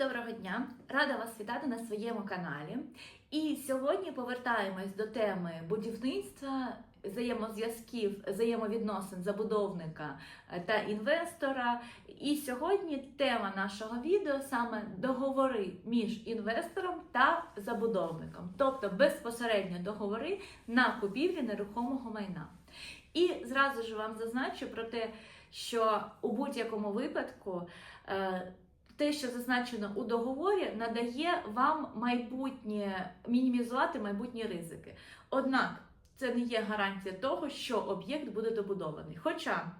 доброго дня! Рада вас вітати на своєму каналі. І сьогодні повертаємось до теми будівництва, взаємозв'язків, взаємовідносин забудовника е, та інвестора. І сьогодні тема нашого відео саме договори між інвестором та забудовником, тобто безпосередньо договори на купівлі нерухомого майна. І зразу ж вам зазначу про те, що у будь-якому випадку. Те, що зазначено у договорі, надає вам майбутнє мінімізувати майбутні ризики. Однак це не є гарантія того, що об'єкт буде добудований. Хоча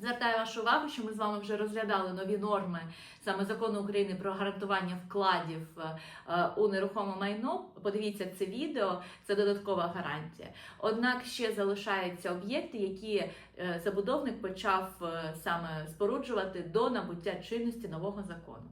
звертаю вашу увагу, що ми з вами вже розглядали нові норми саме закону України про гарантування вкладів е, у нерухоме майно. Подивіться це відео, це додаткова гарантія. Однак ще залишаються об'єкти, які е, забудовник почав е, саме споруджувати до набуття чинності нового закону.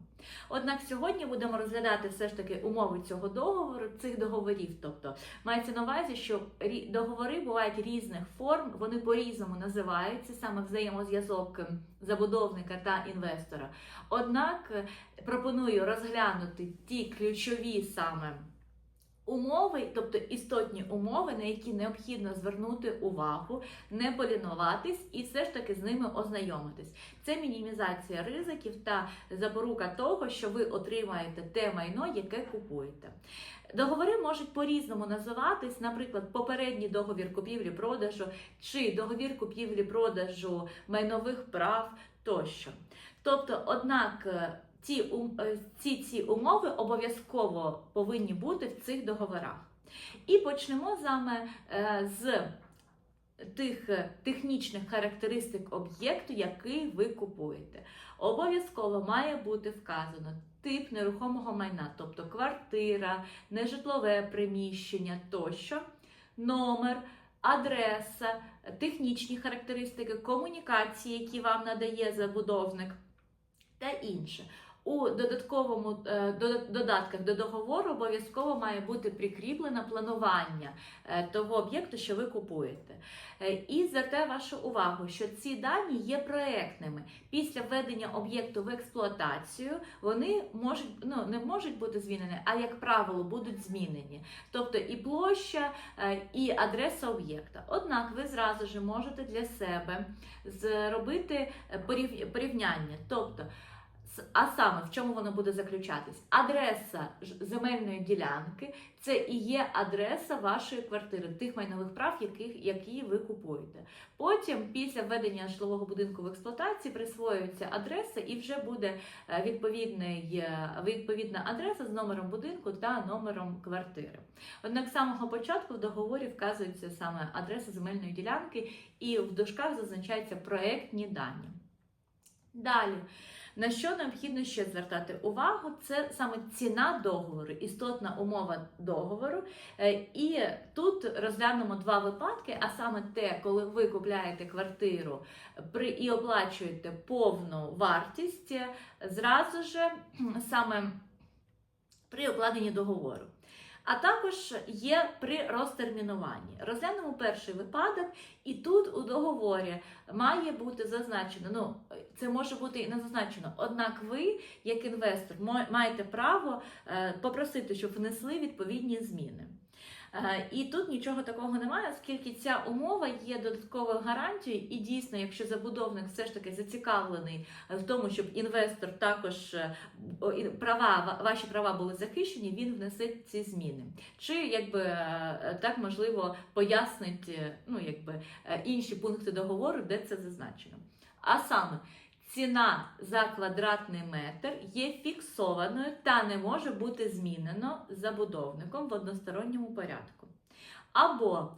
Однак сьогодні будемо розглядати все ж таки умови цього договору, цих договорів. Тобто мається на увазі, що договори бувають різних форм, вони по-різному називаються саме взаємозв'язок ем, забудовника та інвестора. Однак е, пропоную розглянути ті ключові саме. Умови, тобто істотні умови, на які необхідно звернути увагу, не полінуватись і все ж таки з ними ознайомитись. Це мінімізація ризиків та запорука того, що ви отримаєте те майно, яке купуєте. Договори можуть по-різному називатись, наприклад, попередній договір купівлі-продажу чи договір купівлі-продажу майнових прав тощо. Тобто, однак. Ці, е, ці, ці умови обов'язково повинні бути в цих договорах. І почнемо саме з тих е, технічних характеристик об'єкту, який ви купуєте. Обов'язково має бути вказано тип нерухомого майна, тобто квартира, нежитлове приміщення тощо, номер, адреса, технічні характеристики, комунікації, які вам надає забудовник та інше. У додатковому е, додатках до договору обов'язково має бути прикріплено планування е, того об'єкту, що ви купуєте. Е, І звертаю вашу увагу, що ці дані є проектними. Після введення об'єкту в експлуатацію вони можуть ну не можуть бути змінені, а як правило будуть змінені. Тобто і площа, і адреса об'єкта. Однак ви зразу ж можете для себе зробити порівняння. Тобто а саме в чому воно буде заключатись? Адреса земельної ділянки це і є адреса вашої квартири, тих майнових прав, яких, які ви купуєте. Потім, після введення житлового будинку в експлуатації, присвоюється адреса і вже буде е, е, відповідна адреса з номером будинку та номером квартири. Однак з самого початку в договорі вказується саме адреса земельної ділянки, і в дужках зазначаються проектні дані. Далі. На що необхідно ще звертати увагу, це саме ціна договору, істотна умова договору. Е, І тут розглянемо два випадки: а саме те, коли ви купляєте квартиру і оплачуєте повну вартість, е, зразу ж саме при укладенні договору. А також є при розтермінуванні. Розглянемо перший випадок, і тут у договорі має бути зазначено, ну це може бути і не зазначено. Однак ви, як інвестор, маєте право е, попросити, щоб внесли відповідні зміни. Е, І тут нічого такого немає, оскільки ця умова є додатковою гарантією, і дійсно, якщо забудовник все ж таки зацікавлений в тому, щоб інвестор також е, права, ваші права були захищені, він внесе ці зміни. Чи якби е, так можливо пояснить е, ну, якби, е, інші пункти договору, де це зазначено. А саме ціна за квадратний метр є фіксованою та не може бути змінено забудовником в односторонньому порядку. Або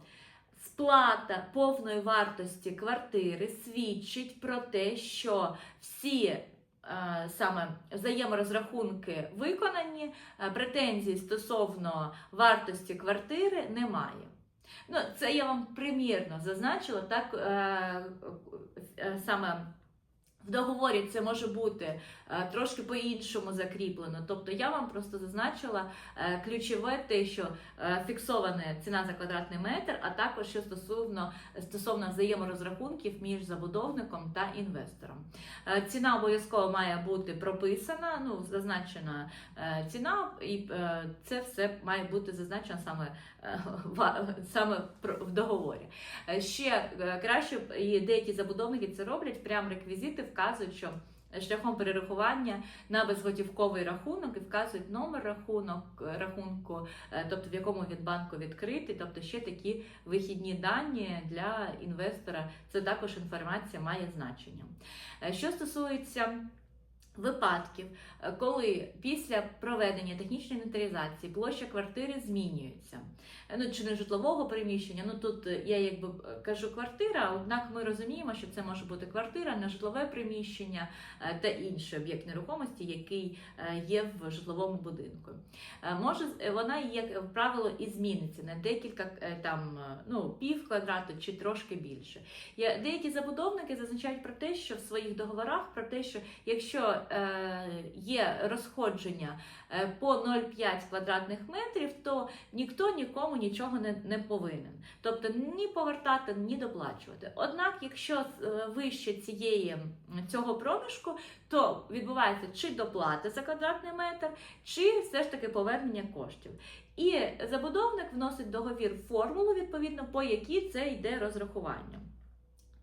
сплата повної вартості квартири свідчить про те, що всі е, саме взаєморозрахунки виконані, е, претензій стосовно вартості квартири немає. Ну, це я вам примірно зазначила, так е, саме В договорі це може бути е, трошки по-іншому закріплено. Тобто я вам просто зазначила е, ключове те, що е, фіксована ціна за квадратний метр, а також що стосовно стосовно взаєморозрахунків між забудовником та інвестором. Ціна обов'язково має бути прописана, ну зазначена ціна, і це все має бути зазначено саме, саме в договорі. Ще краще і деякі забудовники це роблять, прям реквізити вказують, що шляхом перерахування на безготівковий рахунок і вказують номер рахунок рахунку, е, тобто в якому від банку відкритий, тобто ще такі вихідні дані для інвестора. Це також інформація має значення. Е, Що стосується Випадків, е, коли після проведення технічної інвентаризації площа квартири змінюється, Е, ну чи не житлового приміщення, ну тут е, я якби кажу квартира, однак ми розуміємо, що це може бути квартира, не житлове приміщення та інший об'єкт нерухомості, який є в житловому будинку. Може вона як правило і зміниться на декілька там ну пів квадрату чи трошки більше. Деякі забудовники зазначають про те, що в своїх договорах про те, що якщо є розходження е, по 0,5 квадратних метрів, то ніхто нікому нічого не, не повинен. Тобто ні повертати, ні доплачувати. Однак, якщо е, вище цієї цього проміжку, то відбувається чи доплата за квадратний метр, чи все ж таки повернення коштів. І забудовник вносить договір формулу, відповідно, по якій це йде розрахування.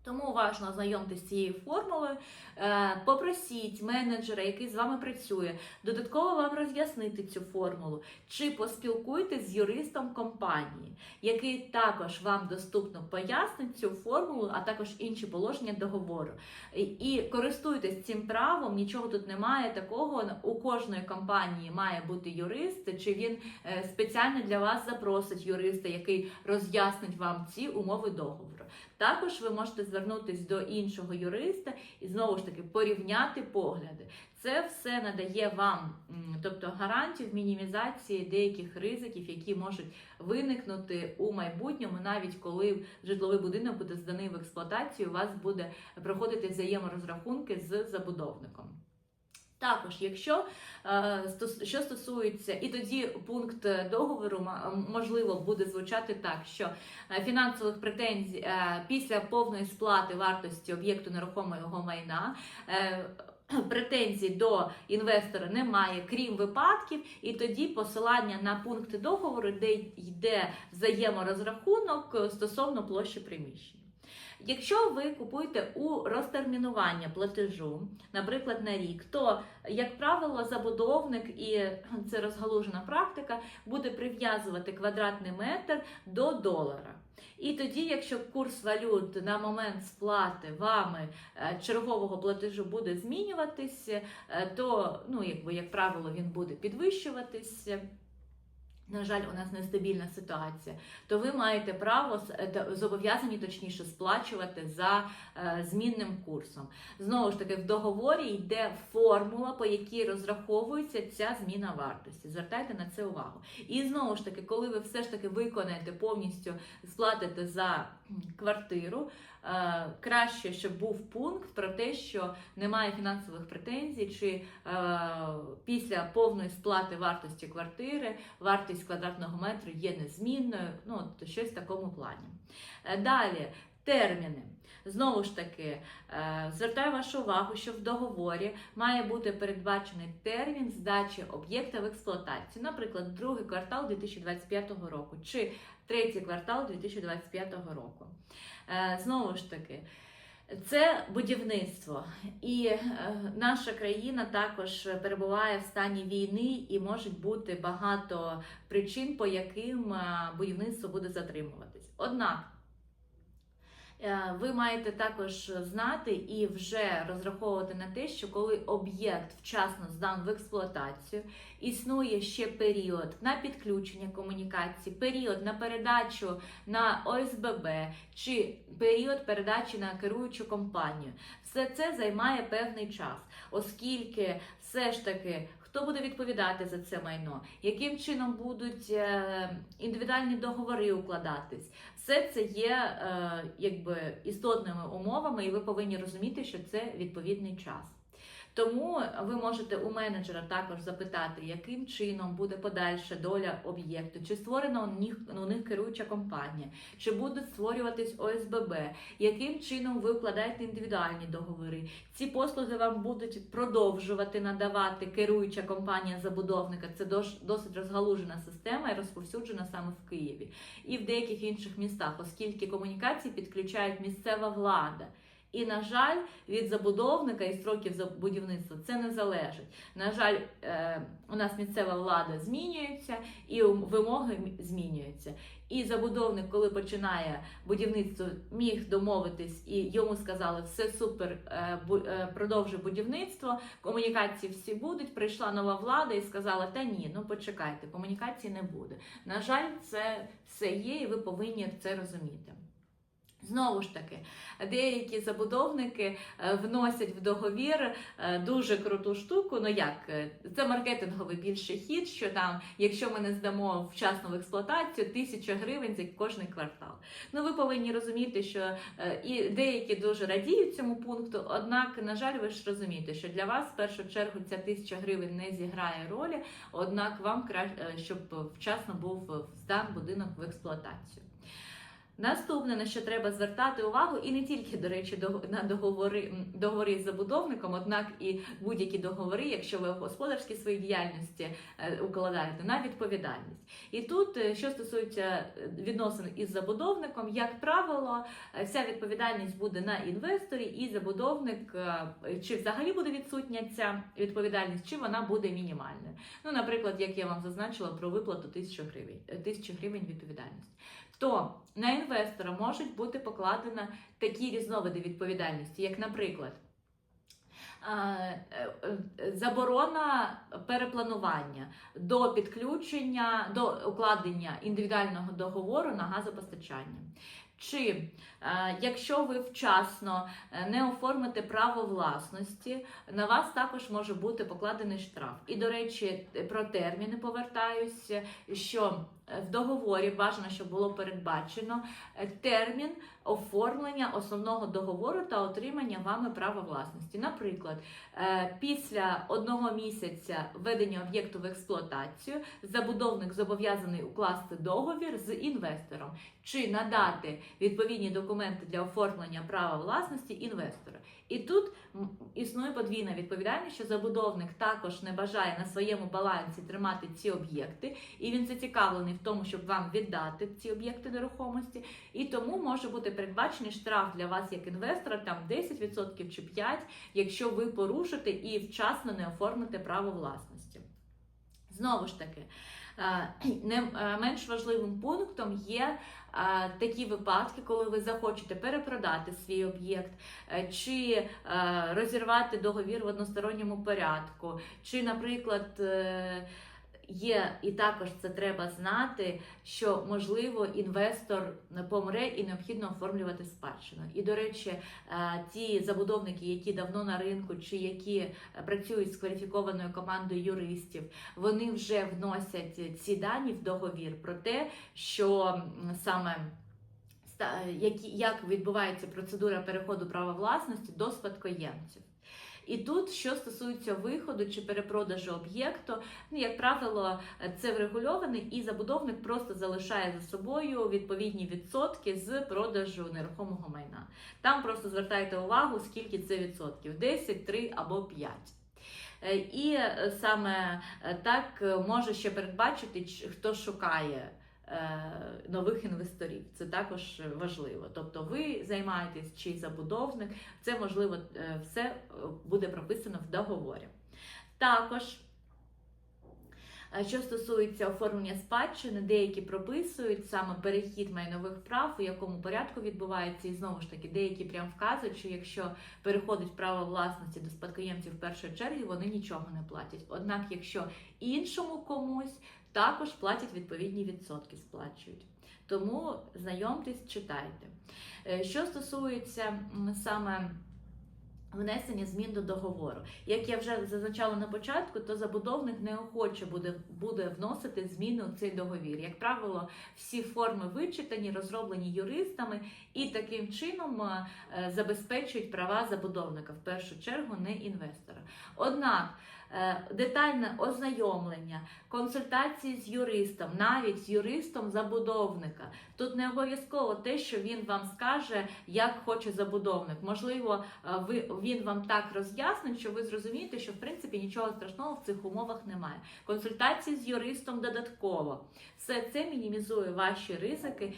Тому уважно ознайомтесь з цією формулою, е, попросіть менеджера, який з вами працює, додатково вам роз'яснити цю формулу, чи поспілкуйтесь з юристом компанії, який також вам доступно пояснить цю формулу, а також інші положення договору. І, і користуйтесь цим правом, нічого тут немає такого. У кожної компанії має бути юрист, чи він е, спеціально для вас запросить юриста, який роз'яснить вам ці умови договору. Також ви можете звернутися до іншого юриста і знову ж таки порівняти погляди. Це все надає вам, тобто гарантію мінімізації деяких ризиків, які можуть виникнути у майбутньому, навіть коли житловий будинок буде зданий в експлуатацію, у вас буде проходити взаєморозрахунки з забудовником. Також, якщо е, що стосується, і тоді пункт договору можливо буде звучати так, що е, фінансових претензій е, після повної сплати вартості об'єкту нерухомого майна. Претензій до інвестора немає, крім випадків, і тоді посилання на пункти договору, де йде взаєморозрахунок стосовно площі приміщення. Якщо ви купуєте у розтермінування платежу, наприклад, на рік, то, як правило, забудовник, і це розгалужена практика, буде прив'язувати квадратний метр до долара. І тоді, якщо курс валют на момент сплати вами е, чергового платежу буде змінюватися, е, то, ну, якби, як правило, він буде підвищуватися. На жаль, у нас нестабільна ситуація, то ви маєте право е, зобов'язані точніше сплачувати за е, змінним курсом. Знову ж таки, в договорі йде формула, по якій розраховується ця зміна вартості. Звертайте на це увагу. І знову ж таки, коли ви все ж таки виконаєте повністю сплатите за квартиру, е, краще, щоб був пункт про те, що немає фінансових претензій, чи після повної сплати вартості квартири вартість квадратного метру є незмінною, ну от щось в такому плані. Е, Далі терміни. Знову ж таки, е, звертаю вашу увагу, що в договорі має бути передбачений термін здачі об'єкта в експлуатацію, наприклад, другий квартал 2025 року чи третій квартал 2025 року. Е, Знову ж таки, це будівництво, і е, наша країна також перебуває в стані війни, і може бути багато причин, по яким е, будівництво буде затримуватись. Однак ви маєте також знати і вже розраховувати на те, що коли об'єкт вчасно здан в експлуатацію, існує ще період на підключення комунікації, період на передачу на ОСББ чи період передачі на керуючу компанію. Все це займає певний час, оскільки все ж таки. Хто буде відповідати за це майно? Яким чином будуть е, індивідуальні договори укладатись? Все це є е, якби істотними умовами, і ви повинні розуміти, що це відповідний час. Тому ви можете у менеджера також запитати, яким чином буде подальша доля об'єкту, чи створена у них, у них керуюча компанія, чи будуть створюватись ОСББ, яким чином ви вкладаєте індивідуальні договори. Ці послуги вам будуть продовжувати надавати керуюча компанія забудовника. Це досить розгалужена система і розповсюджена саме в Києві і в деяких інших містах, оскільки комунікації підключають місцева влада. І, на жаль, від забудовника і строків будівництва це не залежить. На жаль, е, у нас місцева влада змінюється і вимоги змінюються. І забудовник, коли починає будівництво, міг домовитись, і йому сказали, все супер, е, е, продовжуй будівництво, комунікації всі будуть. Прийшла нова влада і сказала: та ні, ну почекайте, комунікації не буде. На жаль, це все є, і ви повинні це розуміти. Знову ж таки, деякі забудовники е, вносять в договір е, дуже круту штуку. Ну як е, це маркетинговий більше хід, що там, якщо ми не здамо вчасно в експлуатацію, тисяча гривень за кожний квартал. Ну ви повинні розуміти, що і деякі дуже радіють цьому пункту. Однак, на жаль, ви ж розумієте, що для вас в першу чергу ця тисяча гривень не зіграє ролі. Однак вам краще, щоб вчасно був здан будинок в експлуатацію. Наступне, на що треба звертати увагу, і не тільки, до речі, на договори, договори з забудовником, однак і будь-які договори, якщо ви в господарській своїй діяльності е, укладаєте на відповідальність. І тут, е, що стосується е, відносин із забудовником, як правило, вся відповідальність буде на інвесторі, і забудовник чи взагалі буде відсутня ця відповідальність, чи вона буде мінімальною. Ну, наприклад, як я вам зазначила про виплату 1000 гривень, 1000 гривень відповідальності. То на інвестора можуть бути покладені такі різновиди відповідальності, як, наприклад, е, е, заборона перепланування до підключення, до укладення індивідуального договору на газопостачання. Чи е, якщо ви вчасно не оформите право власності, на вас також може бути покладений штраф. І, до речі, про терміни повертаюсь, що в договорі бажано, щоб було передбачено е, термін оформлення основного договору та отримання вами права власності. Наприклад, е, після одного місяця введення об'єкту в експлуатацію забудовник зобов'язаний укласти договір з інвестором чи надати відповідні документи для оформлення права власності інвестора. І тут існує подвійна відповідальність, що забудовник також не бажає на своєму балансі тримати ці об'єкти, і він зацікавлений в тому, щоб вам віддати ці об'єкти нерухомості. І тому може бути передбачений штраф для вас як інвестора, там 10% чи 5%, якщо ви порушите і вчасно не оформите право власності. Знову ж таки, е, не е, менш важливим пунктом є е, такі випадки, коли ви захочете перепродати свій об'єкт, чи розірвати договір в односторонньому порядку, чи, наприклад, Є і також це треба знати, що можливо інвестор помре і необхідно оформлювати спадщину. І до речі, е, ті забудовники, які давно на ринку, чи які е, працюють з кваліфікованою командою юристів, вони вже вносять ці дані в договір про те, що саме які, як відбувається процедура переходу права власності до спадкоємців. І тут, що стосується виходу чи перепродажу об'єкту, ну, як правило, це врегульоване, і забудовник просто залишає за собою відповідні відсотки з продажу нерухомого майна. Там просто звертайте увагу, скільки це відсотків: 10, 3 або 5. Е, І е, саме е, так може ще передбачити, хто шукає нових інвесторів. Це також важливо. Тобто ви займаєтесь чи забудовник, це можливо е, все е, буде прописано в договорі. Також. е, Що стосується оформлення спадщини, деякі прописують саме перехід майнових прав, у якому порядку відбувається, і знову ж таки, деякі прям вказують, що якщо переходить право власності до спадкоємців в першої черги, вони нічого не платять. Однак, якщо іншому комусь, також платять відповідні відсотки, сплачують. Тому знайомтесь, читайте. Е, Що стосується саме Внесення змін до договору. Як я вже зазначала на початку, то забудовник неохоче буде, буде вносити зміни у цей договір. Як правило, всі форми вичитані, розроблені юристами і таким чином е, забезпечують права забудовника, в першу чергу, не інвестора. Однак детальне ознайомлення, консультації з юристом, навіть з юристом забудовника. Тут не обов'язково те, що він вам скаже, як хоче забудовник. Можливо, е, ви він вам так роз'яснить, що ви зрозумієте, що в принципі нічого страшного в цих умовах немає. Консультації з юристом додатково. Все це мінімізує ваші ризики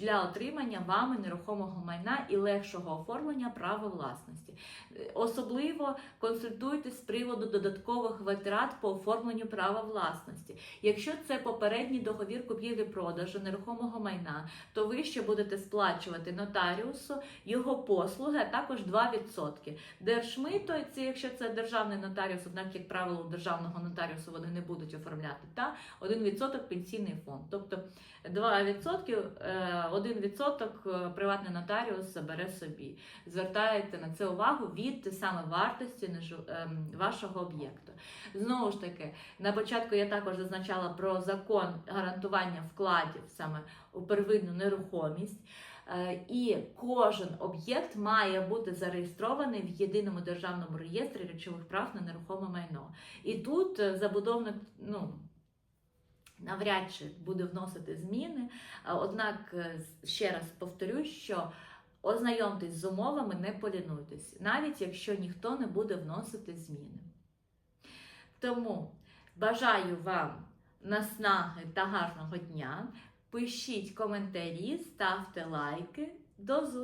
для отримання вами нерухомого майна і легшого оформлення права власності. Е, Особливо консультуйтесь з приводу додаткових витрат по оформленню права власності. Якщо це попередній договір купівлі-продажу нерухомого майна, то ви ще будете сплачувати нотаріусу його послуги, а також 2%. Держмито, це якщо це державний нотаріус, однак, як правило, у державного нотаріусу вони не будуть оформляти, та 1% пенсійний фонд. Тобто 2%, е, 1% е, приватний нотаріус забере собі. Звертаєте на це увагу від саме вартості ем, вашого об'єкту. Знову ж таки, на початку я також зазначала про закон гарантування вкладів саме у первинну нерухомість. Е, І кожен об'єкт має бути зареєстрований в єдиному державному реєстрі речових прав на нерухоме майно. І тут е, забудовник, ну. Навряд чи буде вносити зміни. Однак, е, ще раз повторюсь, що ознайомтесь з умовами, не полінуйтесь, навіть якщо ніхто не буде вносити зміни. Тому бажаю вам наснаги та гарного дня. Пишіть коментарі, ставте лайки. До зустрічі!